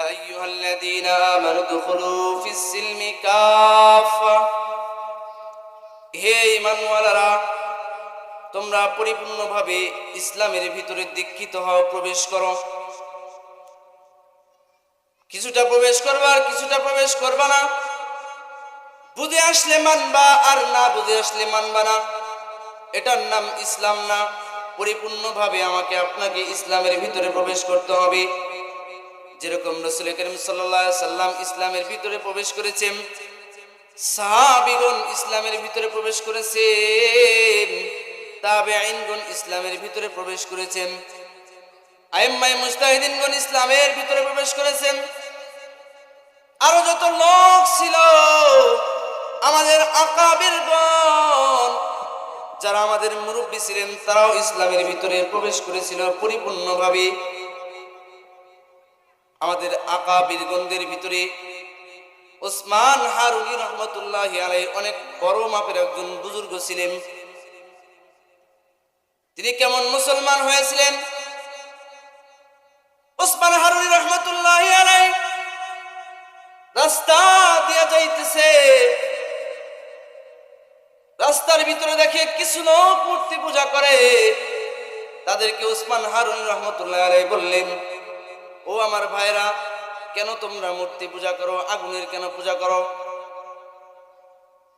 أيها الذين آمنوا ادخلوا في السلم كافة হে ইমানওয়ালারা তোমরা পরিপূর্ণভাবে ইসলামের ভিতরে দীক্ষিত হও প্রবেশ করো কিছুটা প্রবেশ করবা আর কিছুটা প্রবেশ করবা না বুঝে আসলে মানবা আর না বুঝে আসলে মানবা না এটার নাম ইসলাম না পরিপূর্ণভাবে আমাকে আপনাকে ইসলামের ভিতরে প্রবেশ করতে হবে যেরকম রসুল করিম সাল্লাম ইসলামের ভিতরে প্রবেশ করেছেন, সাহাবিগণ ইসলামের ভিতরে প্রবেশ করেছেন তাবে আইনগণ ইসলামের ভিতরে প্রবেশ করেছেন আইম্মাই মুস্তাহিদিনগণ ইসলামের ভিতরে প্রবেশ করেছেন। আরও যত লোক ছিল আমাদের আকাবিরগণ, যারা আমাদের মুরব্বী ছিলেন, তারাও ইসলামের ভিতরে প্রবেশ করেছিল পরিপূর্ণভাবে। আমাদের আকা বীরগন্ধের ভিতরে ওসমান হারুনি রহমতুল্লাহ আলাই অনেক বড় মাপের একজন বুজুর্গ ছিলেন। তিনি কেমন মুসলমান হয়েছিলেন? ওসমান হারুনি রহমতুল্লাহ আলাই রাস্তা দিয়া যাইতেছে। রাস্তার ভিতরে দেখে কিছু লোক মূর্তি পূজা করে। তাদেরকে ওসমান হারুন রহমতুল্লাহ আলাই বললেন ও আমার ভাইরা, কেন তোমরা মূর্তি পূজা করো, আগুনের কেন পূজা করো?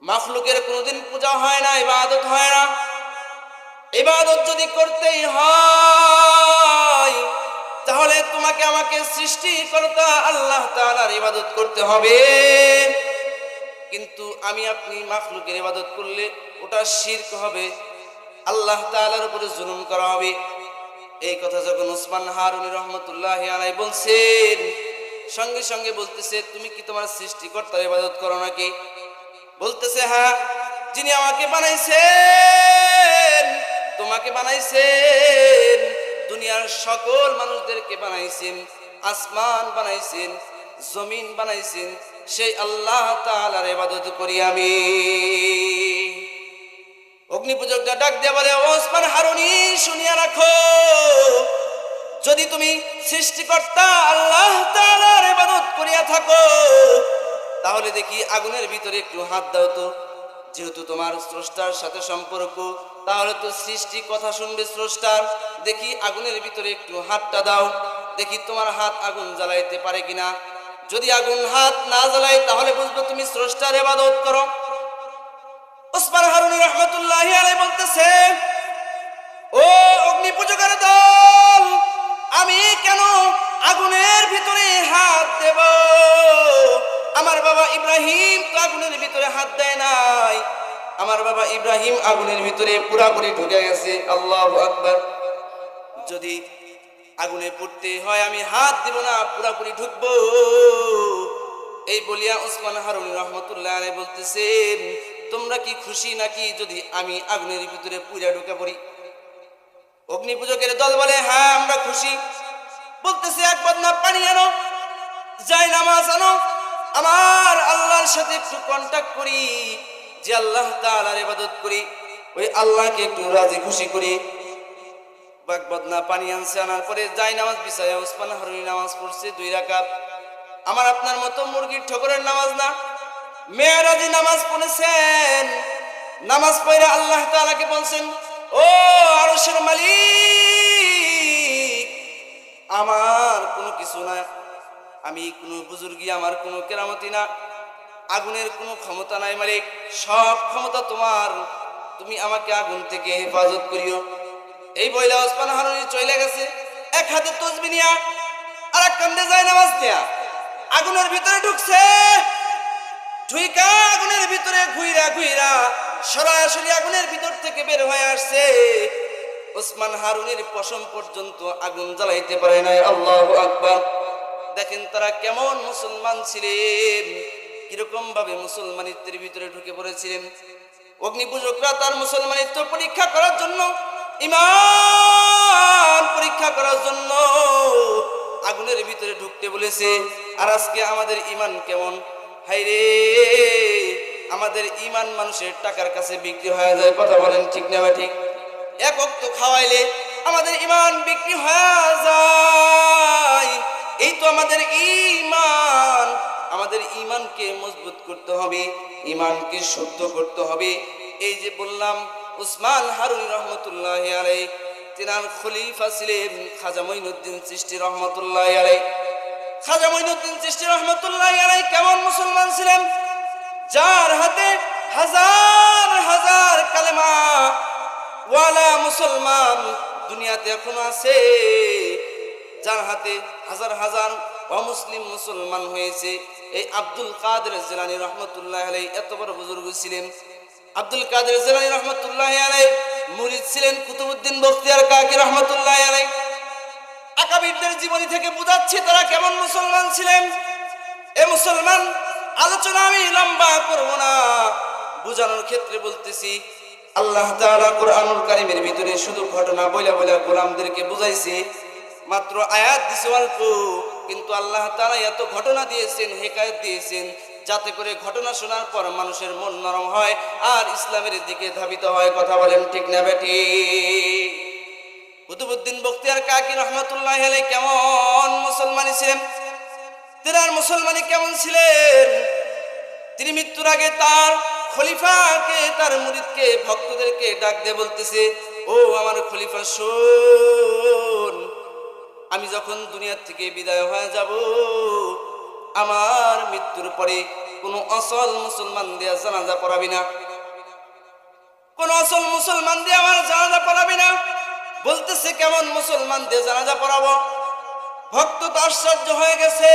মাখলুকের কোনোদিন পূজা হয় না, ইবাদত হয় না। ইবাদত যদি করতেই হয়, তাহলে তোমাকে আমাকে সৃষ্টিকর্তা আল্লাহ তাআলার ইবাদত করতে হবে। কিন্তু আমি আপনি মাখলুকের ইবাদত করলে ওটা শিরক হবে, আল্লাহ তাআলার উপরে জুলুম করা হবে। এই কথা যখন উসমান হারুনি রহমতুল্লাহ আলাই বলছেন, সঙ্গে সঙ্গে বলতেছে, তুমি কি তোমার সৃষ্টিকর্তার ইবাদত করো নাকি? বলতেছে হ্যাঁ যিনি আমাকে বানাইছেন, তোমাকে বানাইছেন, দুনিয়ার সকল মানুষদেরকে বানাইছেন, আসমান বানাইছেন, জমিন বানাইছেন, সেই আল্লাহ তাআলার ইবাদত করি আমি। অগ্নি পূজকটা ডাক দেয়া বলে ওসমান হারুনি, শুনিয়া রাখো। যদি তুমি সৃষ্টিকর্তা আল্লাহ তাআলার ইবাদত করিয়া থাকো, তাহলে দেখি আগুনের ভিতরে একটু হাত দাও তো। যেহেতু তোমার স্রষ্টার সাথে সম্পর্ক, তাহলে তো সৃষ্টি কথা শুনবে স্রষ্টার। দেখি আগুনের ভিতরে একটু হাতটা দাও। দেখি তোমার হাত আগুন জ্বালাইতে পারে কিনা। যদি আগুন হাত না জ্বালায়, তাহলে বুঝব তুমি স্রষ্টার ইবাদত করো। ওসমান হারুনি রহমতুল্লাহ আলাই বলতেছে, ও অগ্নি পূজকের দল, আমি কেন আগুনের ভিতরে হাত দেব? আমার বাবা ইব্রাহিম তো আগুনের ভিতরে হাত দেয় নাই। আমার বাবা ইব্রাহিম আগুনের ভিতরে পুরাপুরি ঢুকে গেছে। আল্লাহ আকবার। যদি আগুনে পড়তে হয়, আমি হাত দেব না, পুরাপুরি ঢুকবো। এই বলিয়া ওসমান হারুন রহমতুল্লাহ বলতেছেন তোমরা কি খুশি নাকি যদি আমি আগুনের ভিতরে পুরা ঢুকে পড়ি? অগ্নি পূজকের দল বলে হ্যাঁ আমরা খুশি। বলতেছে, এক বদনা পানি আনো, যাই নামাজ আনো, আমার আল্লাহর সাথে একটু কন্টাক্ট করি, যে আল্লাহ তাআলার ইবাদত করি, ওই আল্লাহকে একটু রাজি খুশি করি। বাক বদনা পানি আনছে, আনার পরে যাই নামাজ বিছায়, ওসমান হারুনি নামাজ পড়ছে, দুই রাকাত। আমার আপনার মতো মুরগির ঠকরের নামাজ না? মেয়েরাজি নামাজ পড়েছেন, নামাজ পড়ে আল্লাহ তাআলাকে বলছেন, ও আরশের মালিক, আমার কোনো কিছু না। আমি কোনো বুজুর্গি আমার কোনো কেরামতি না। আগুনের কোনো ক্ষমতা নাই মালিক। সব ক্ষমতা তোমার। তুমি আমাকে আগুন থেকে হেফাজত করিও। এই বইলা ওসমান হারুনি চলে গেছে, এক হাতে তসবি নিয়া আর এক কান্দে যায় নামাজ নেয়া। আগুনের ভিতরে ঢুকছে। ঢুইকা আগুনের ভিতরে ঘুইরা ঘুইরা সরাসরি আগুনের ভিতর থেকে বের হয়ে আসছে। ওসমান হারুনের পশম পর্যন্ত আগুন জ্বালাইতে পারে নাই। আল্লাহ আকবার। দেখেন তারা কেমন মুসলমান ছিলেন কীরকম ভাবে মুসলমানিত্বের ভিতরে ঢুকে পড়েছিলেন। অগ্নি পূজকরা তার মুসলমানিত্ব পরীক্ষা করার জন্য, ইমান পরীক্ষা করার জন্য আগুনের ভিতরে ঢুকতে বলেছে। আর আজকে আমাদের ইমান কেমন? হাইরে, আমাদের ইমান মানুষের টাকার কাছে বিক্রি হয়ে যায়, কথা বলেন ঠিক না ঠিক? এক অক্ত খাওয়াইলে আমাদের ইমান বিক্রি হয়ে যায়। এই তো আমাদের ইমান আমাদের ইমানকে মজবুত করতে হবে ইমানকে শুদ্ধ করতে হবে। এই যে বললাম, উসমান হারুন রহমতুল্লাহ আলাই তিনার খলিফা ছিলেন খাজা মঈনুদ্দিন সৃষ্টি রহমতুল্লাহ আলাই খাজা মঈনুদ্দিন সৃষ্টি রহমতুল্লাহ আলাই কেমন মুসলমান ছিলেন? যার হাতে হাজার হাজার কালেমা ওয়ালা মুসলমান দুনিয়াতে এখনও আছে। যার হাতে হাজার হাজার অমুসলিম মুসলমান হয়েছে। এই আব্দুল কাদের জেলানি রহমতুল্লাহ আলাই এত বড় বুজুর্গ ছিলেন। আব্দুল কাদের জেলানি রহমতুল্লাহ আলাই মুরিদ ছিলেন কুতুবুদ্দিন বখতিয়ার কাকি রহমতুল্লাহ আলাই আকাবিরদের জীবনী থেকে বুঝাচ্ছি তারা কেমন মুসলমান ছিলেন। এ মুসলমান, আলোচনা আমি লম্বা করব না। বুঝানোর ক্ষেত্রে বলতেছি, আল্লাহ তাআলা কোরআনুল কারীমের ভিতরে শুধু ঘটনা বইলা বইলা গোলামদেরকে বুঝাইছে, মাত্র আয়াত দিছে অল্প, কিন্তু আল্লাহ তাআলা এত ঘটনা দিয়েছেন, হেকায়ত দিয়েছেন, যাতে করে ঘটনা শোনার পর মানুষের মন নরম হয় আর ইসলামের দিকে ধাবিত হয়। কথা বলেন ঠিক না বেটি? কুতুবুদ্দিন বখতিয়ার কাকি রহমতুল্লাহ আলাই কেমন মুসলমানি ছিলেন? তেনার মুসলমানি কেমন ছিলেন? তিনি মৃত্যুর আগে তার খলিফাকে, তার মুরিদকে, ভক্তদেরকে ডাক দিয়ে বলতেছে, ও আমার খলিফা, শোন, আমি যখন দুনিয়ার থেকে বিদায় হয়ে যাব, আমার মৃত্যুর পরে কোনো অসল মুসলমান দেয়া জানাজা পড়াবি না। কোন আসল মুসলমান দিয়ে আমার জানাজা পড়াবি না। বলতেছে, কেমন মুসলমান দিয়ে জানাজা পড়াবো? ভক্ত তো আশ্চর্য হয়ে গেছে।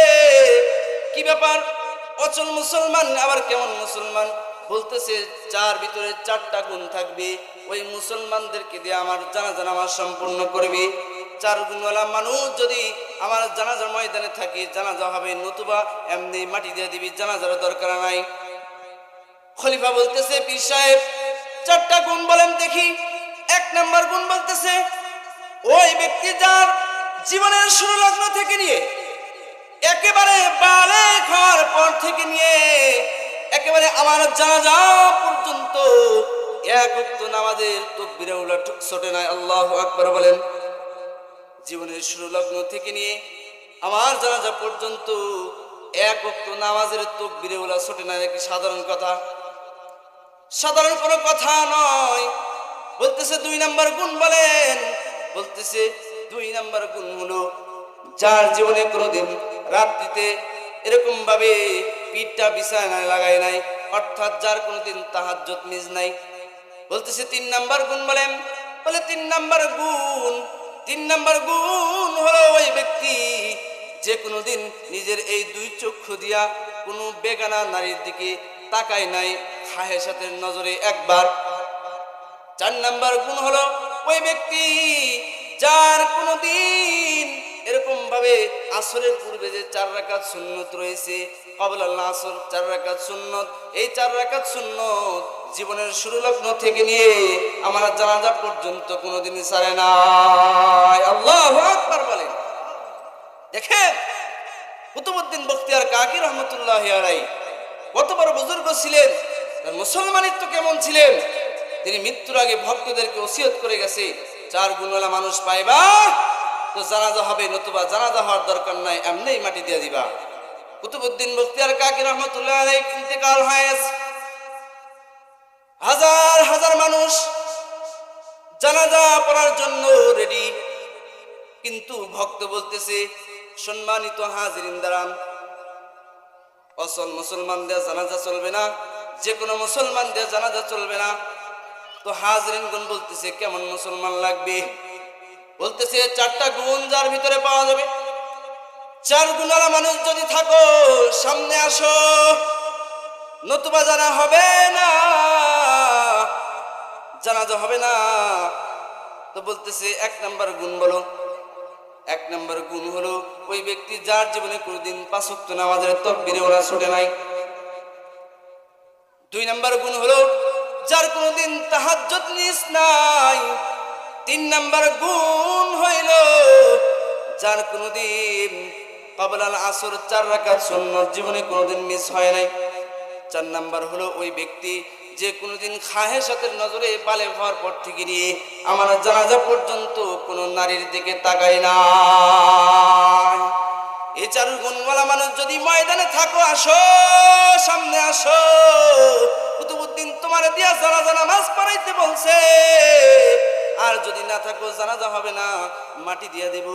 কি ব্যাপার? অচল মুসলমান, আবার কেমন মুসলমান? বলতেছে চার ভিতরে চারটা গুণ থাকবে, ওই মুসলমানদেরকে দিয়ে আমার জানাজা নামাজ সম্পূর্ণ করবে। চার গুণওয়ালা মানুষ যদি আমার জানাজার ময়দানে থাকে, জানাজা হবে নতুবা এমনি মাটি দিয়ে দিবি, জানাজার দরকার নাই। খলিফা বলতেছে, পীর সাহেব, চারটা গুণ বলেন দেখি। এক নাম্বার গুণ বলতেছে ওই ব্যক্তি যার জীবনের শুরু লগ্ন থেকে নিয়ে একেবারে বালে খাওয়ার পর থেকে নিয়ে একেবারে আমার জানাজা পর্যন্ত এক উক্ত নামাজের তকবিরে উলা টুক ছোটে নাই, আল্লাহ আকবার বলেন, জীবনের শুরু লগ্ন থেকে নিয়ে আমার জানাজা পর্যন্ত এক উক্ত নামাজের তকবিরে উলা ছোটে নাই একটি সাধারণ কথা? সাধারণ কোনো কথা নয়। বলতেছে দুই নাম্বার গুণ বলেন বলতেছে, দুই নাম্বার গুণ হলো যার জীবনে কোনোদিন রাত্রিতে এরকম ভাবে পিঠটা বিছানায় লাগায় নাই, অর্থাৎ যার কোনোদিন তাহাজ্জত মিজ নাই। বলতেছে, তিন নাম্বার গুণ বলেন? বলে, তিন নাম্বার গুণ, তিন নাম্বার গুণ হলো ওই ব্যক্তি যে কোনোদিন নিজের এই দুই চক্ষু দিয়া কোনো বেগানা নারীর দিকে তাকায় নাই খাহেসাতের নজরে একবার। চার নাম্বার গুণ হলো ওই ব্যক্তি যার কোনোদিন এরকম ভাবে আসরের পূর্বে যে চার রাকাত সুন্নত রয়েছে কবল আল্লাহ আসর, চার রাকাত সুন্নত, এই চার রাকাত সুন্নত জীবনের শুরু লগ্ন থেকে নিয়ে আমার জানাজা পর্যন্ত কোনোদিন সারে না আল্লাহ আকবার বলেন। দেখেন কুতুবুদ্দিন বখতিয়ার কাকি রহমতুল্লাহ কত বড় বুজুর্গ ছিলেন, তার মুসলমানিত্ব কেমন ছিলেন? তিনি মৃত্যুর আগে ভক্তদেরকে ওসিয়ত করে গেছে, চার গুণওয়ালা মানুষ পাইবা, তো জানাজা হবে, নতুবা জানাজা হওয়ার দরকার নাই এমনিই মাটি দিয়ে দিবা। কুতুবুদ্দিন বখতিয়ার কাকি রহমতুল্লাহ ইন্তেকাল হয়ে গেছে হাজার হাজার মানুষ জানাজা পড়ার জন্য রেডি কিন্তু ভক্ত বলতেছে, সম্মানিত হাজিরিন দাঁড়ান অসল মুসলমানদের জানাজা চলবে না যে কোনো মুসলমানদের জানাজা চলবে না। তো হাজরিন গুণ বলতেছে, কেমন মুসলমান লাগবে? বলতেছে, চারটা গুণ যার ভিতরে পাওয়া যাবে। চার গুণালা মানুষ যদি থাকো, সামনে আসো। নতুবা জানা হবে না, জানাজা হবে না। তো বলতেছে, এক নাম্বার গুণ বলো। এক নম্বর গুণ হলো, ওই ব্যক্তি যার জীবনে কোনোদিন পাঁচক্ত নামাজের তকবিরে ওরা ছোটে নাই। দুই নম্বর গুণ হলো যার কোনোদিন তাহাজ্জত নিস নাই। তিন নম্বর গুণ হইল, যার কোনোদিন পাবলাল আসর চার রাকাত সুন্নত জীবনে কোনোদিন মিস হয় নাই। চার নাম্বার হলো ওই ব্যক্তি যে কোনোদিন খাহে সাথে নজরে বালে হওয়ার পর থেকে নিয়ে আমার জানাজা পর্যন্ত কোনো নারীর দিকে তাকায় না এ চারু গুণওয়ালা মানুষ যদি ময়দানে থাকো, আসো, সামনে আসো। কুতুবুদ্দিন তোমার দিয়া জানাজা নামাজ পড়াইতে বলছে। আর যদি না থাকো, জানাজা হবে না, মাটি দিয়া দেব।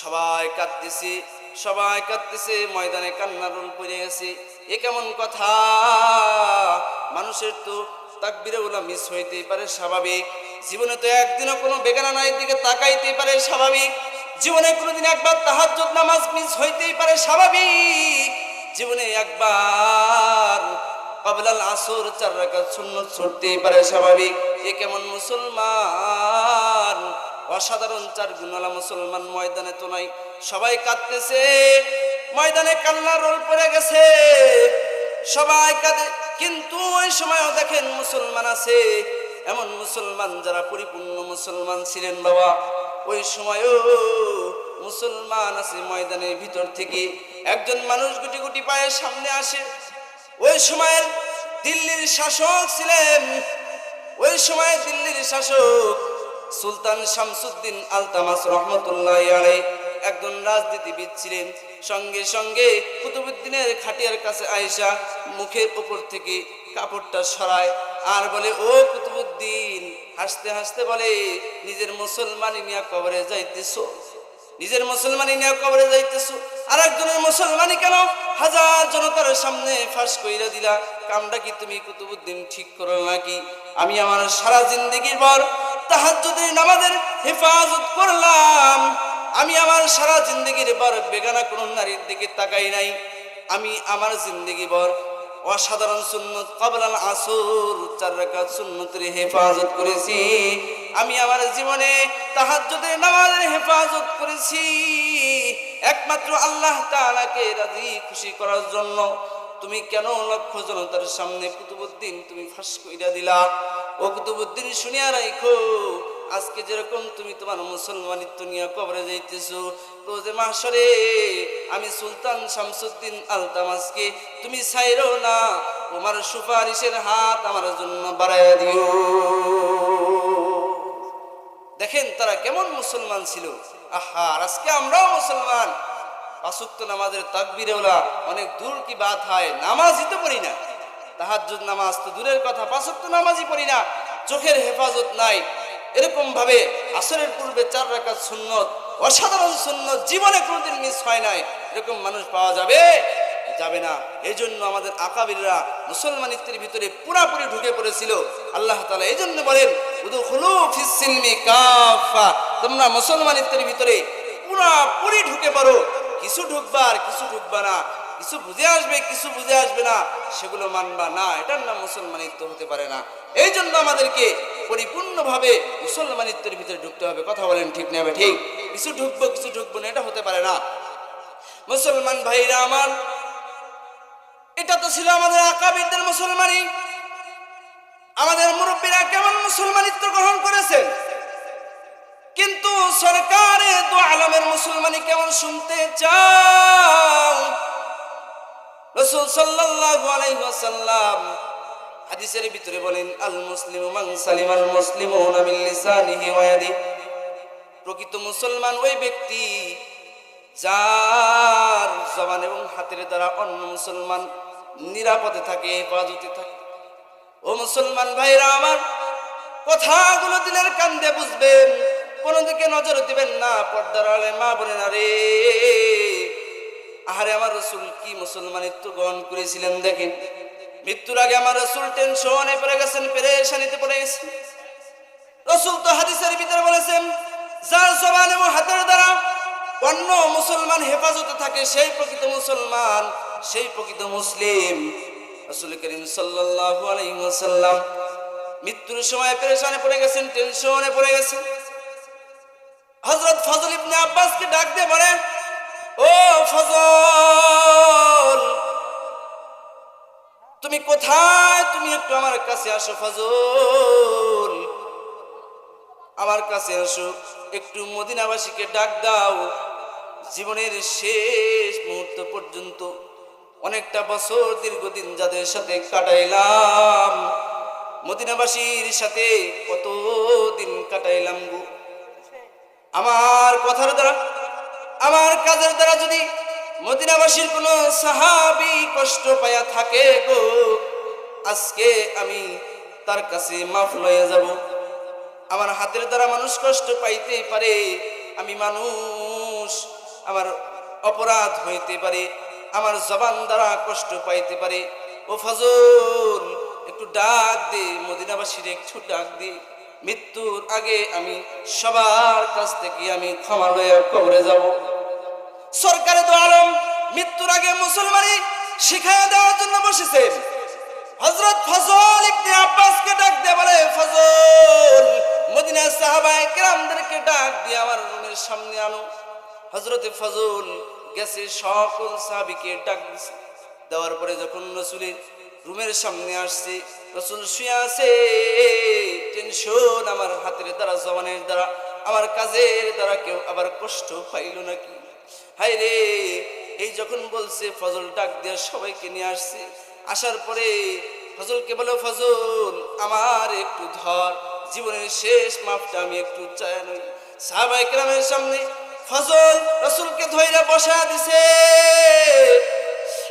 সবাই কাঁদতেছে সবাই কাঁদতেছে, ময়দানে কান্নার রোল পড়ে গেছে এ কেমন কথা? মানুষের তো তাকবিরে ওলা মিস হইতেই পারে, স্বাভাবিক। জীবনে তো একদিনও কোনো বেগানা নাই, দিকে তাকাইতেই পারে, স্বাভাবিক। জীবনে কোনোদিন একবার তাহাজ্জুদ নামাজ মিস হইতেই পারে, স্বাভাবিক। জীবনে একবার কবলাল আসর চার রাকাত সুন্নত ছুটতেই পারে স্বাভাবিক। এ কেমন মুসলমান? অসাধারণ চার গুণালা মুসলমান ময়দানে তো নাই। সবাই কাঁদতেছে, ময়দানে কান্নার রোল পড়ে গেছে। সবাই কাঁদে, কিন্তু ওই সময়ও দেখেন মুসলমান আছে। এমন মুসলমান যারা পরিপূর্ণ মুসলমান ছিলেন বাবা। ওই সময়ও মুসলমান আছে ময়দানের ভিতর থেকে। একজন মানুষ গুটি গুটি পায়ে সামনে আসে ওই সময়ের দিল্লির শাসক ছিলেন। ওই সময় দিল্লির শাসক সুলতান শামসুদ্দিন আলতামাস রহমতুল্লাহ আলাই একজন রাজনীতিবিদ ছিলেন। সঙ্গে সঙ্গে কুতুবুদ্দিনের খাটিয়ার কাছে আয়েশা মুখের উপর থেকে কাপড়টা সরায় আর বলে, ও কুতুবুদ্দিন হাসতে হাসতে বলে, নিজের মুসলমানি নিয়ে কবরে যাইতেছো? নিজের মুসলমানি নিয়ে কবরে যাইতেছো। আর একজনের মুসলমানি কেন? হাজার জনতার সামনে ফাঁস কইরা দিলা। কামটা কি তুমি কুতুবুদ্দিন ঠিক করো নাকি? আমি আমার সারা জিন্দগির পর তাহাজ্জুদের নামাজের হেফাজত করলাম। আমি আমার সারা জিন্দগির পর বেগানা কোন নারীর দিকে তাকাই নাই। আমি আমার জিন্দগি ভর অসাধারণ সুন্নত, কবলাল আসর চার রাকাত সুন্নতের হেফাজত করেছি। আমি আমার জীবনে তাহাজ্জুদের নামাজের হেফাজত করেছি। একমাত্র আল্লাহ তাআলাকে রাজি খুশি করার জন্য। তুমি কেন লক্ষ জনতার সামনে কুতুবুদ্দিন তুমি ফাঁস কইরা দিলা? ও কুতুবুদ্দিন শুনিয়া রাখো আজকে যেরকম তুমি তোমার মুসলমানিত্ব নিয়ে কবরে যাইতেছো, রোজে মাসরে আমি সুলতান শামসুদ্দিন আলতামাসকে তুমি ছাইরো না, তোমার সুপারিশের হাত আমার জন্য বাড়াইয়া দিও। দেখেন তারা কেমন মুসলমান ছিল। আহা আজকে আমরাও মুসলমান। পাঁচক্ত নামাজের তাকবিরে ওলা অনেক দূর কি বাত হয়, নামাজই তো পড়ি না। তাহাজ্জুদ নামাজ তো দূরের কথা, পাঁচক্ত নামাজই পড়ি না। চোখের হেফাজত নাই। এরকম ভাবে আসরের পূর্বে চার রাকাত সুন্নত, অসাধারণ সুন্নত, জীবনে কোনোদিন মিস হয় নাই, এরকম মানুষ পাওয়া যাবে? যাবে না। এই জন্য আমাদের আকাবিররা মুসলমানিত্বের ভিতরে পুরাপুরি ঢুকে পড়েছিল। আল্লাহ তালা এই জন্য বলেন তোমরা মুসলমানিত্বের ভিতরে পুরাপুরি ঢুকে পড়ো। কিছু ঢুকবা আর কিছু ঢুকবা না। কিছু বুঝে আসবে, কিছু বুঝে আসবে না, সেগুলো মানবা না। এটার নাম মুসলমানিত্ব হতে পারে না। এই জন্য আমাদেরকে পরিপূর্ণভাবে মুসলমানিত্বের ভিতরে ঢুকতে হবে। কথা বলেন ঠিক নেবে ঠিক? কিছু ঢুকবো কিছু ঢুকবো না, এটা হতে পারে না। মুসলমান ভাইরা আমার, এটা তো ছিল আমাদের আকাবিরদের মুসলমানি। আমাদের মুরব্বীরা কেমন মুসলমানিত্ব গ্রহণ করেছেন? কিন্তু সরকারে দু আলমের মুসলমানি কেমন শুনতে চাও? রসুল সাল্লাল্লাহু আলাইহি ওয়াসাল্লাম হাদিসের ভিতরে বলেন, আল মুসলিমু মান সালিমাল মুসলিমুনা মিন লিসানিহি ওয়া ইয়াদিহি। প্রকৃত মুসলমান ওই ব্যক্তি যার জবান এবং হাতের দ্বারা অন্য মুসলমান নিরাপদে থাকে, হেফাজতে থাকে। ও মুসলমান ভাইরা আমার, কথাগুলো দিলের কান্দে বুঝবেন কোনো দিকে নজর দিবেন না, পর্দার আলে মা বলেন আরে আহারে আমার রসুল, কি মুসলমানিত্ব গ্রহণ করেছিলেন দেখেন। মৃত্যুর আগে আমার রসুল টেনশনে পড়ে গেছেন, পেরেশানিতে পড়ে গেছেন। রসুল তো হাদিসের ভিতরে বলেছেন, যার জবান এবং হাতের দ্বারা অন্য মুসলমান হেফাজতে থাকে, সেই প্রকৃত মুসলমান, সেই প্রকৃত মুসলিম। রসুল করিম আলাইহি মৃত্যুর সময় পেরেশানে পড়ে গেছেন, টেনশনে পড়ে গেছেন। হজরত ফজল ইবনে আব্বাসকে ডাক দিয়ে বলে, ও ফজল তুমি কোথায়? তুমি একটু আমার কাছে আসো ফজল। আমার কাছে আসো। একটু মদিনাবাসীকে ডাক দাও। জীবনের শেষ মুহূর্ত পর্যন্ত অনেকটা বছর দীর্ঘদিন যাদের সাথে কাটাইলাম, মদিনাবাসীর সাথে কত দিন কাটাইলাম গো? আমার কথার দ্বারা, আমার কাজের দ্বারা যদি মদিনাবাসীর কোন সাহাবি কষ্ট পায়া থাকে গো। আজকে আমি তার কাছে মাফ লয়ে যাব। আমার হাতের দ্বারা মানুষ কষ্ট পাইতে পারে, আমি মানুষ, আমার অপরাধ হইতে পারে, আমার জবান দ্বারা কষ্ট পাইতে পারে। ও ফজল, একটু ডাক দে, মদিনাবাসীর একটু ডাক দে। মৃত্যুর আগে আমি সবার কাছ থেকে আমি ক্ষমা লয়ে কবরে যাব। সরকারে তো আলম মৃত্যুর আগে মুসলমানি শিখাইয়া দেওয়ার জন্য বসেছেন হজরত ফজল ইবনে আব্বাসকে ডাক দিয়ে বলে, ফজল, মদিনার সাহাবায়ে কেরামদেরকে ডাক দিয়ে আমার রুমের সামনে আনো। হজরতে ফজল গেছে, সকল সাহাবিকে ডাক দিছে। দেওয়ার পরে যখন রসুলের রুমের সামনে আসছে, রসুল শুয়ে আছে, টেনশন, আমার হাতের দ্বারা, জবানের দ্বারা, আমার কাজের দ্বারা কেউ আবার কষ্ট পাইল নাকি? হাই রে, এই যখন বলছে ফজল ডাক দিয়ে সবাইকে নিয়ে আসছে, আসার পরে ফজলকে বলো ফজল, আমার একটু ধর, জীবনের শেষ মাপটা আমি একটু চায় নই। সাহাবাই গ্রামের সামনে ফজল রসুলকে ধৈর্য বসা দিছে।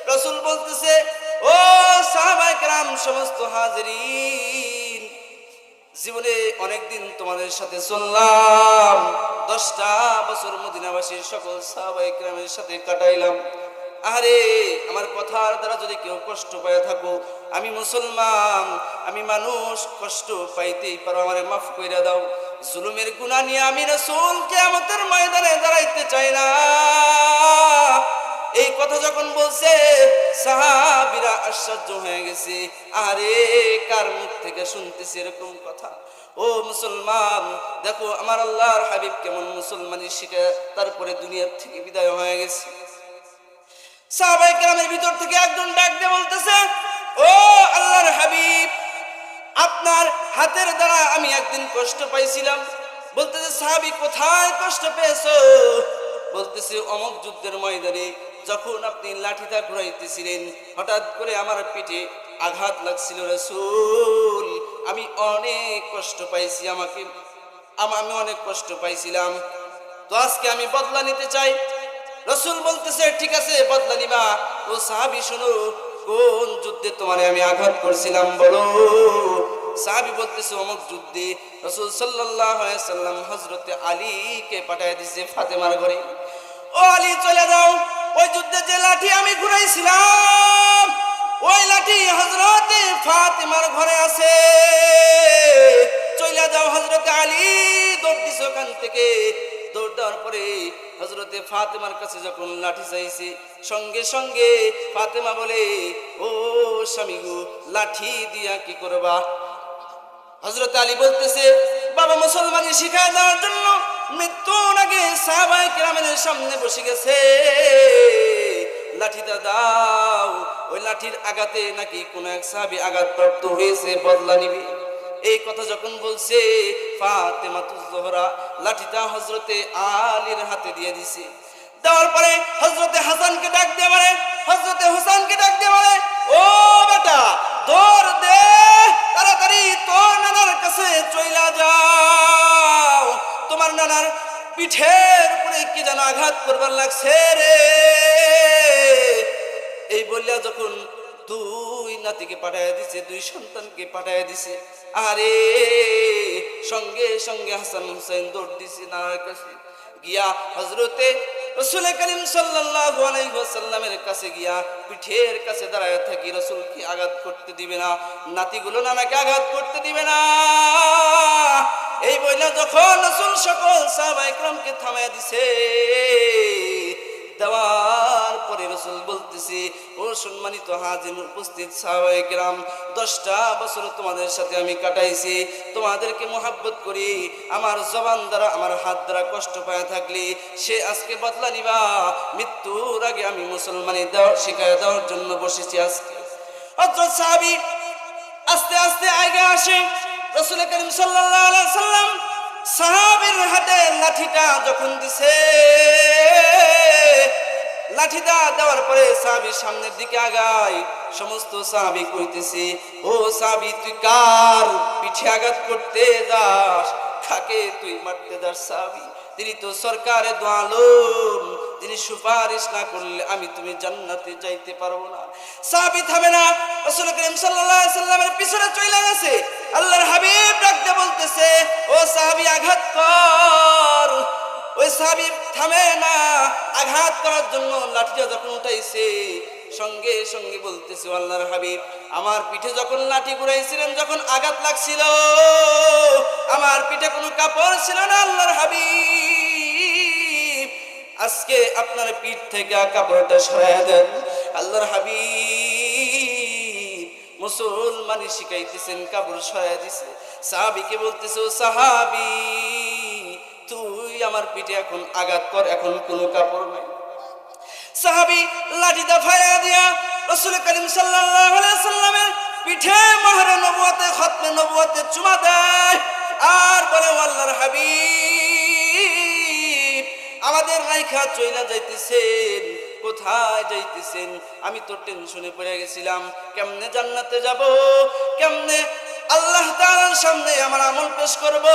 রসুল বলতেছে, ও সাহাবাই গ্রাম সমস্ত হাজিরিন জীবনে অনেকদিন তোমাদের সাথে চললাম। দশটা বছর মদিনাবাসীর সকল সাহাবাই গ্রামের সাথে কাটাইলাম। আরে আমার কথার দ্বারা যদি কেউ কষ্ট পায় থাকো, আমি মুসলমান, আমি মানুষ, কষ্ট পাইতেই পারো, আমারে মাফ কইরা দাও। জুলুমের গুণা নিয়ে আমি রসুল কেয়ামতের ময়দানে দাঁড়াইতে চাই না। এই কথা যখন বলছে, সাহাবিরা আশ্চর্য হয়ে গেছে। আরে কার মুখ থেকে শুনতেছি এরকম কথা? ও মুসলমান, দেখো আমার আল্লাহর হাবিব কেমন মুসলমানি শিখে তারপরে দুনিয়ার থেকে বিদায় হয়ে গেছে। সাহাবাই গ্রামের ভিতর থেকে একজন ডাক দিয়ে বলতেছে, ও আল্লাহর হাবিব, আপনার হাতের দ্বারা আমি একদিন কষ্ট পাইছিলাম। বলতেছে, সাহাবি, কোথায় কষ্ট পেয়েছ? বলতেছে, অমক যুদ্ধের ময়দানে যখন আপনি লাঠিটা ঘুরাইতেছিলেন, হঠাৎ করে আমার পিঠে আঘাত লাগছিল, রসুল, আমি অনেক কষ্ট পাইছি আমাকে, আমি অনেক কষ্ট পাইছিলাম। তো আজকে আমি বদলা নিতে চাই। রসুল বলতেছে, ঠিক আছে, বদলা নিবা। ও সাহাবি, শোনো, কোন যুদ্ধে তোমারে আমি আঘাত করছিলাম বলো? সাহাবি বলতেছে, অমুক যুদ্ধে রসুল সাল্লাম হজরতে আলীকে পাঠায় দিছে ফাতেমার ঘরে। ও আলী, চলে যাও। ওই যুদ্ধে যে লাঠি আমি ঘুরাইছিলাম, ওই লাঠি হজরতে ফাতেমার ঘরে আছে। চলে যাও হজরতে আলী, দৌড় দিছে ওখান থেকে। দৌড় দেওয়ার পরে হজরতে ফাতেমার কাছে যখন লাঠি চাইছে, সঙ্গে সঙ্গে ফাতেমা বলে, ও স্বামী গো, লাঠি দিয়া কি করবা? হজরত আলী বলতেছে, বাবা মুসলমানি শিখায় দেওয়ার জন্য মৃত্যুর আগে সাহাবাই কেরামের সামনে বসে গেছে? লাঠিটা দাও। ওই লাঠির নাকি কোন এক সাহাবি হয়েছে? বদলা নিবে। এই কথা যখন বলছে লাঠিটা আলীর হাতে দিয়ে দিছে। দেওয়ার পরে হজরতে হাসানকে ডাক দিয়ে বলে হজরতে হোসেনকে পিঠের উপরে কি যেন আঘাত করবার লাগছে রে? এই বললা যখন দুই নাতিকে পাঠায় দিছে, দুই সন্তানকে পাঠায় দিছে, আরে সঙ্গে সঙ্গে হাসান হুসেন দৌড় দিছে নানার কাছে গিয়া হজরতে রসুল করিম সাল্লাল্লাহু আলাইহি ওয়াসাল্লামের কাছে গিয়া পিঠের কাছে দাঁড়ায় থাকি রসুল কি আঘাত করতে দিবে না, নাতিগুলো নানাকে আঘাত করতে দিবে না। এই বইলা যখন রসুল সকল সাহাবা একরামকে থামায় দিছে, দেওয়ার পরে রসুল বলতেছি, ও সম্মানিত হাজির উপস্থিত সাহাবায়ে গ্রাম দশটা বছর তোমাদের সাথে আমি কাটাইছি, তোমাদেরকে মোহাব্বত করি, আমার জবান দ্বারা আমার হাত দ্বারা কষ্ট পায় থাকলে, সে আজকে বদলা নিবা, মৃত্যুর আগে আমি মুসলমানি দেওয়া শিখায় দেওয়ার জন্য বসেছি আজকে। অত্র সাহাবি আস্তে আস্তে আগে আসে রসুল করিম আলাইহি সাল্লাম সাহাবীর হাতে লাঠিটা যখন দিছে লাঠিটা দেওয়ার পরে সাহাবির সামনের দিকে আগায়। সমস্ত সাহাবি কইতেছে, ও সাহাবি, তুই কার পিঠে আঘাত করতে যাস? খাকে তুই মারতে যাস সাহাবি? তিনি তো সরকারে দোয়ালম। যিনি সুপারিশ না করলে আমি তুমি জান্নাতে যাইতে পারব না। সাহাবি থামে না। রাসূল করিম আলাইহি সাল্লামের পিছনে চলে গেছে। আল্লাহর হাবিব ডাকতে বলতেছে, ও সাহাবি আঘাত কর। ওই সাহাবি থামে না। আঘাত করার জন্য লাঠিটা যখন উঠাইছে, সঙ্গে সঙ্গে বলতেছে আল্লাহর হাবিব, আমার পিঠে যখন লাঠি ঘুরাইছিলেন, যখন আঘাত লাগছিল, আমার পিঠে কোনো কাপড় ছিল না, আল্লাহর হাবিব। আজকে আপনার পিঠ থেকে কাপড়টা সরাইয়া দেন। আল্লাহর হাবিব মুসলমানি শিখাইতেছেন, কাপড় সরাইয়া দিছে। সাহাবিকে বলতেছে সাহাবি, তুই আমার পিঠে এখন আঘাত কর, এখন কোনো কাপড় নাই। সাহাবি লাঠিটা ফায়া দিয়া রসুল করিম আলাইহি সাল্লামের পিঠে মহরে নবুয়তে, খতমে নবুয়তে চুমা দেয়। আর বলে আল্লাহর হাবিব আমাদের রাইখা চইলা যাইতেছেন, কোথায় যাইতেছেন? আমি তো টেনশনে পড়ে গেছিলাম, কেমনে জান্নাতে যাব? কেমনে আল্লাহ তাআলার সামনে আমার আমল পেশ করব?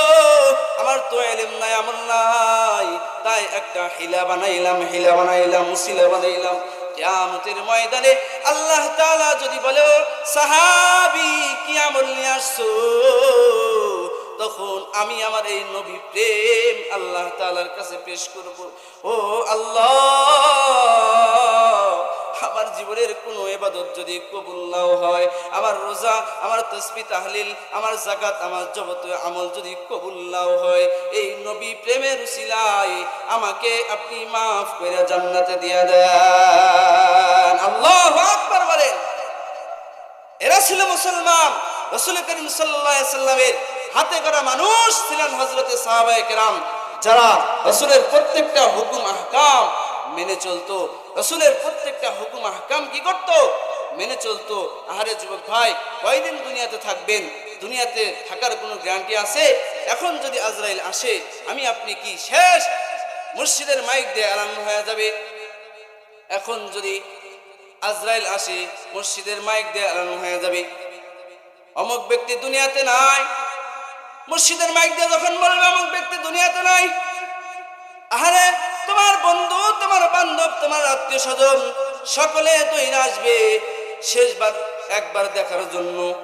আমার তো এলেম নাই, আমল নাই। তাই একটা হিলা বানাইলাম হিলা বানাইলাম, মুসিলা বানাইলাম। কিয়ামতের ময়দানে আল্লাহ তাআলা যদি বলে, সাহাবী, কি আমল নিয়ে আসছো? তখন আমি আমার এই নবী প্রেম আল্লাহ তাআলার কাছে পেশ করব। ও আল্লাহ, আমার জীবনের কোনো এবাদত যদি কবুল নাও হয়, আমার রোজা, আমার তসবি তাহলিল, আমার জাকাত আমার যাবতীয় আমল যদি কবুল নাও হয়, এই নবী প্রেমের উসিলায় আমাকে আপনি মাফ করে জান্নাতে দিয়া দেন। আল্লাহ আকবার বলেন। এরা ছিল মুসলমান। রসুল করিম সাল্লামের হাতে করা মানুষ ছিলেন হজরতে সাহাবায়ে কেরাম, যারা রসুলের প্রত্যেকটা হুকুম, আহকাম মেনে চলতো। রসুলের প্রত্যেকটা হুকুম, আহকাম কি করতো? মেনে চলতো। আহারে যুবক ভাই, কয়দিন দুনিয়াতে থাকবেন? দুনিয়াতে থাকার কোনো গ্যারান্টি আছে? এখন যদি আজরাইল আসে, আমি আপনি কি শেষ? মুর্শিদের মাইক দিয়ে আরাম হয়ে যাবে। এখন যদি আজরাইল আসে মসজিদের মাইক দিয়ে আলানো হয়ে যাবে। অমুক ব্যক্তি দুনিয়াতে নাই মসজিদের মাইক দিয়ে যখন বলবে, অমুক ব্যক্তি দুনিয়াতে নাই। আহারে, তোমার বন্ধু, তোমার বান্ধব, তোমার আত্মীয় স্বজন সকলে তৈরি আসবে শেষবার, একবার দেখার জন্য।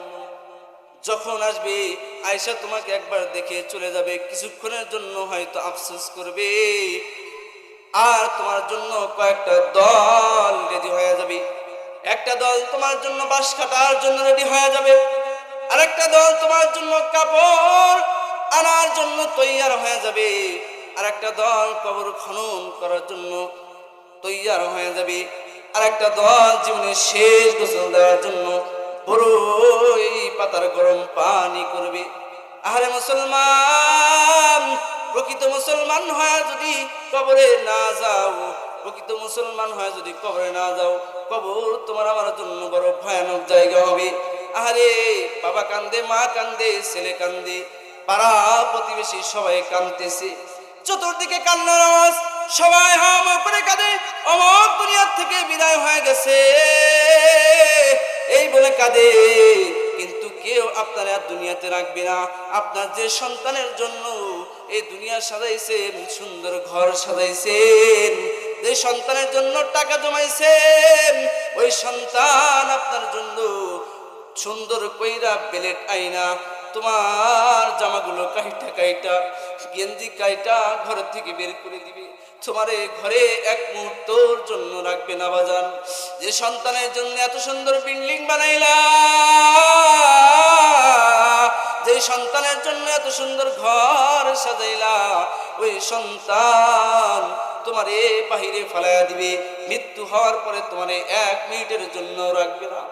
যখন আসবে আয়সা তোমাকে একবার দেখে চলে যাবে, কিছুক্ষণের জন্য হয়তো আফসোস করবে। আর তোমার জন্য কয়েকটা দল রেডি হয়ে যাবে। একটা দল তোমার জন্য বাস কাটার জন্য রেডি হয়ে যাবে। আরেকটা দল তোমার জন্য কাপড় আনার জন্য তৈয়ার হয়ে যাবে। আরেকটা দল কবর খনন করার জন্য তৈয়ার হয়ে যাবে। আরেকটা দল জীবনের শেষ গোসল দেওয়ার জন্য বড়ই পাতার গরম পানি করবে। আহারে মুসলমান, প্রকৃত মুসলমান হয় যদি কবরে না যাও, প্রকৃত মুসলমান হয় যদি কবরে না যাও, কবর তোমার আমার জন্য বড় ভয়ানক জায়গা হবে। আহারে, বাবা কান্দে, মা কান্দে, ছেলে কান্দে, পাড়া প্রতিবেশী সবাই কান্দতেছে চতুর্দিকে কান্নার আওয়াজ, সবাই হাম করে কাঁদে অমক দুনিয়ার থেকে বিদায় হয়ে গেছে। এই বলে কাঁদে, কিন্তু কেউ আপনার আর দুনিয়াতে রাখবে না। আপনার যে সন্তানের জন্য এই দুনিয়া সাজাইছেন, সুন্দর ঘর সাজাইছেন, যে সন্তানের জন্য টাকা জমাইছেন, ওই সন্তান আপনার জন্য সুন্দর কইরা বেলেট আইনা, তোমার জামাগুলো কাইটা কাইটা, গেঞ্জি কাইটা ঘর থেকে বের করে দিবে। তোমার ঘরে এক মুহূর্তর জন্য রাখবে না বাজান। যে সন্তানের জন্য এত সুন্দর বিল্ডিং বানাইলা, যে সন্তানের জন্য এত সুন্দর ঘর সাজাইলা, ওই সন্তান তোমারে বাহিরে ফেলাইয়া দিবে। মৃত্যু হওয়ার পরে তোমারে এক মিনিটের জন্য রাখবে না।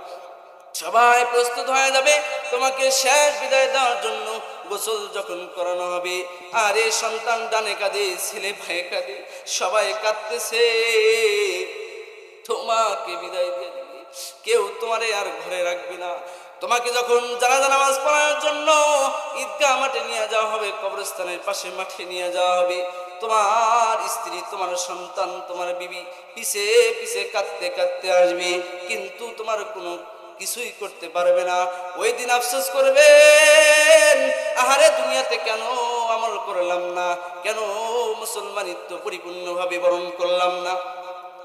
সবাই প্রস্তুত হয়ে যাবে। তোমাকে শেষ বিদায় দেওয়ার জন্য গোসল যখন করানো হবে। আর এই সন্তান ডানে কাঁদে ছেলে ভাই কাঁদে সবাই কাঁদতেছে। তোমাকে বিদায় দিয়ে দিবে। কেউ তোমারে আর ঘরে রাখবে না। তোমাকে যখন জানাজা নামাজ পড়ার জন্য ঈদগাহ মাঠে নিয়ে যাওয়া হবে, কবরস্থানের পাশে মাঠে নিয়ে যাওয়া হবে। তোমার স্ত্রী, তোমার সন্তান, তোমার বিবি পিছে পিছে কাঁদতে কাঁদতে আসবে। কিন্তু তোমার কোনো কিছুই করতে পারবে না। ওই দিন আফসোস করবেন, আহারে দুনিয়াতে কেন আমল করলাম না? কেন মুসলমানিত্ব পরিপূর্ণভাবে বরণ করলাম না?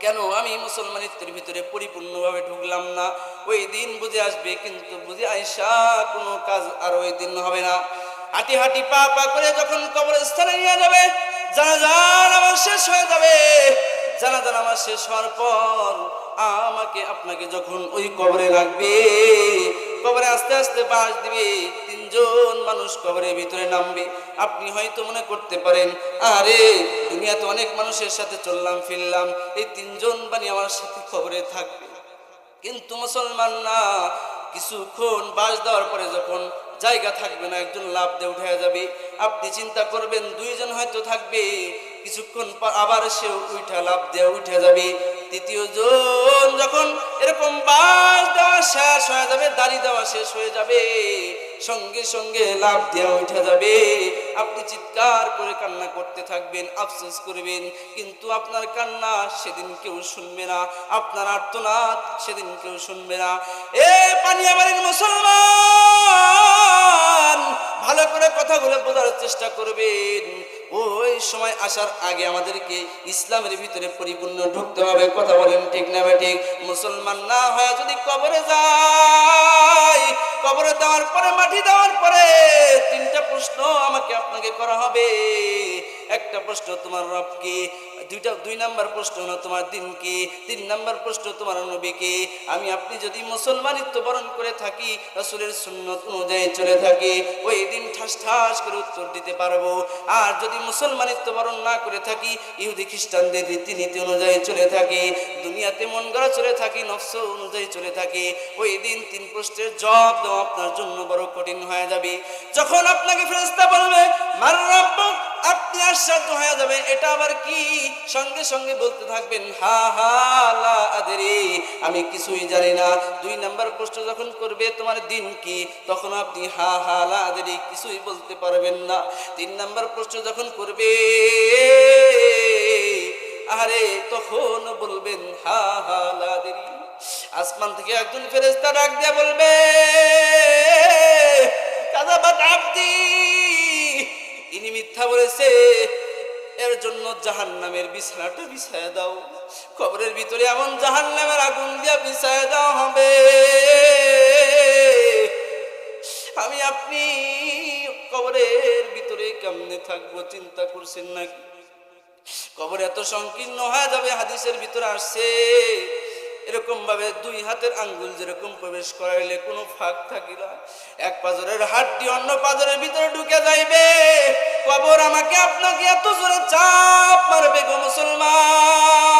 কেন আমি মুসলমানিত্বের ভিতরে পরিপূর্ণভাবে ঢুকলাম না? ওই দিন বুঝে আসবে, কিন্তু বুঝে আইসা কোনো কাজ আর ওই দিন হবে না। হাঁটি হাঁটি পা পা করে যখন কবরস্থানে নিয়ে যাবে জানাজান আমার শেষ হয়ে যাবে। জানাজান আমার শেষ হওয়ার পর আমাকে আপনাকে যখন ওই কবরে রাখবে, কবরে আস্তে আস্তে বাস দিবে, তিনজন মানুষ কবরের ভিতরে নামবে। আপনি হয়তো মনে করতে পারেন, আরে, দুনিয়াতে অনেক মানুষের সাথে চললাম, ফিরলাম, এই তিনজন বানি আমার সাথে কবরে থাকবে। কিন্তু মুসলমান না, কিছুক্ষণ বাস দেওয়ার পরে যখন জায়গা থাকবে না, একজন লাভ দিয়ে উঠে যাবে। আপনি চিন্তা করবেন, দুইজন হয়তো থাকবে কিছুক্ষণ আবার সে উঠা লাভ দিয়ে উঠে যাবে। তৃতীয় জন যখন এরকম বাস দেওয়া শেষ হয়ে যাবে, দাড়ি দেওয়া শেষ হয়ে যাবে, সঙ্গে সঙ্গে লাভ দেওয়া উঠে যাবে। আপনি চিৎকার করে কান্না করতে থাকবেন, আফসোস করবেন, কিন্তু আপনার কান্না সেদিন কেউ শুনবে না, আপনার আর্তনাদ সেদিন কেউ শুনবে না। এ পানিয়াবাড়ির মুসলমান! ভালো করে কথাগুলো বোঝার চেষ্টা করবেন। ওই সময় আসার আগে আমাদেরকে ইসলামের ভিতরে পরিপূর্ণ ঢুকতে হবে। কথা বলেন ঠিক না ঠিক? মুসলমান না হয় যদি কবরে যায়, কবরে দেওয়ার পরে, মাটি দেওয়ার পরে তিনটা প্রশ্ন আমাকে আপনাকে করা হবে। একটা প্রশ্ন, তোমার রব কি? দুইটা, দুই নাম্বার প্রশ্ন হলো, তোমার দিন কি? তিন নাম্বার প্রশ্ন, তোমার নবী কি? আমি, আপনি যদি মুসলমানিত্ব বরণ করে থাকি, রাসূলের সুন্নত অনুযায়ী চলে থাকি, ওই দিন ঠাস ঠাস করে উত্তর দিতে পারব। আর যদি মুসলমানিত্ব বরণ না করে থাকি, ইহুদি খ্রিস্টানদের রীতিনীতি অনুযায়ী চলে থাকি, দুনিয়াতে মন গড়া চলে থাকি, নফস অনুযায়ী চলে থাকি, ওই দিন তিন প্রশ্নের জবাব দেওয়া আপনার জন্য বড় কঠিন হয়ে যাবে। যখন আপনাকে ফেরেশতা বলবে, মার আপনি আশ্চর্য হয়ে যাবে, এটা আবার কি? সঙ্গে সঙ্গে বলতে থাকবেন, হা হা আদরি, আমি কিছুই জানি না। দুই নাম্বার প্রশ্ন যখন করবে, তোমার দিন কি? তখন আপনি, হা হা আদরি, কিছুই বলতে পারবেন না। তিন নাম্বার প্রশ্ন যখন করবে, আরে, তখন বলবেন, হা হা, লা আদরি। আসমান থেকে একজন ফেরেশতা ডাক দিয়ে বলবে বলেছে এর জন্য জাহান নামের বিছানাটা বিছায় দাও। কবরের ভিতরে এমন জাহান নামের আগুন দিয়া বিছায় দাও হবে। আমি আপনি কবরের ভিতরে কেমনে থাকব চিন্তা করছেন নাকি? কবর এত সংকীর্ণ হয়ে যাবে, হাদিসের ভিতরে আসছে। এরকম ভাবে দুই হাতের আঙ্গুল যেরকম প্রবেশ করাইলে কোনো ফাঁক থাকি না এক পাজরের হাড্ডি অন্য পাজরের ভিতরে ঢুকে যাইবে। কবর আমাকে আপনাকে এত জোরে চাপ মারবে গো মুসলমান।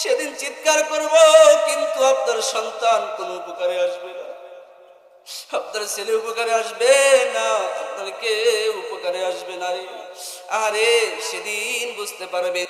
সেদিন চিৎকার করব, কিন্তু আপনার সন্তান কোনো উপকারে আসবে না। আপনার ছেলে উপকারে আসবে না, আপনার কে উপকারে আসবে না আরে, সেদিন বুঝতে পারবে